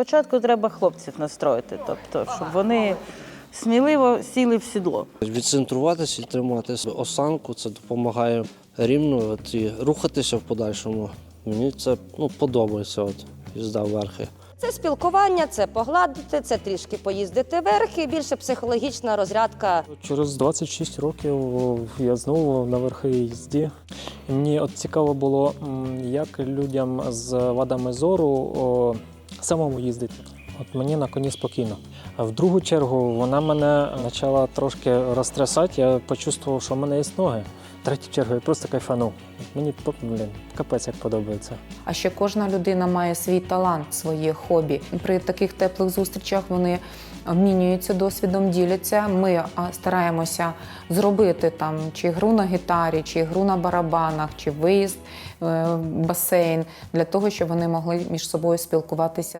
Спочатку треба хлопців настроїти, тобто, щоб вони сміливо сіли в сідло. Відцентруватися і тримати осанку, це допомагає рівно от, і рухатися в подальшому. Мені це ну, подобається, от, їзда верхи. Це спілкування, це погладити, це трішки поїздити верхи, більше психологічна розрядка. Через 26 років я знову на верхи їзді. І мені от цікаво було, як людям з вадами зору о, самому їздити. От мені на коні спокійно. В другу чергу вона мене почала трошки розтрясати, я почувствував, що в мене є ноги. В третю чергу я просто кайфанув. Мені блін, капець як подобається. А ще кожна людина має свій талант, своє хобі. При таких теплих зустрічах вони обмінюються досвідом, діляться. Ми стараємося зробити там чи гру на гітарі, чи гру на барабанах, чи виїзд е, в басейн для того, щоб вони могли між собою спілкуватися.